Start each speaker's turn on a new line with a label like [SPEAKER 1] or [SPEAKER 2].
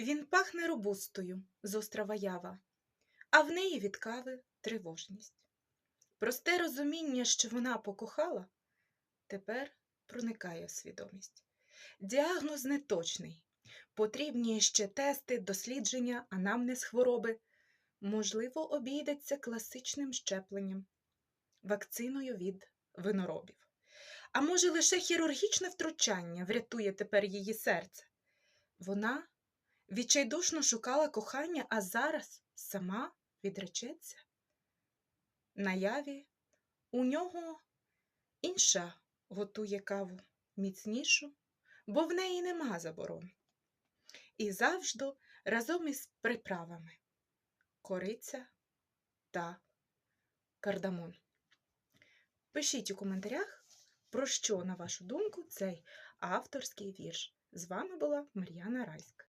[SPEAKER 1] Він пахне робустою з острова Ява, а в неї від кави тривожність. Просте розуміння, що вона покохала, тепер проникає в свідомість. Діагноз неточний. Потрібні ще тести, дослідження, анамнез хвороби. Можливо, обійдеться класичним щепленням, вакциною від виноробів. А може, лише хірургічне втручання врятує тепер її серце. Вона відчайдушно шукала кохання, а зараз сама відречеться. Наяві у нього інша готує каву міцнішу, бо в неї нема заборон. І завжди разом із приправами кориця та кардамон. Пишіть у коментарях, про що, на вашу думку, цей авторський вірш. З вами була Мар'яна Райська.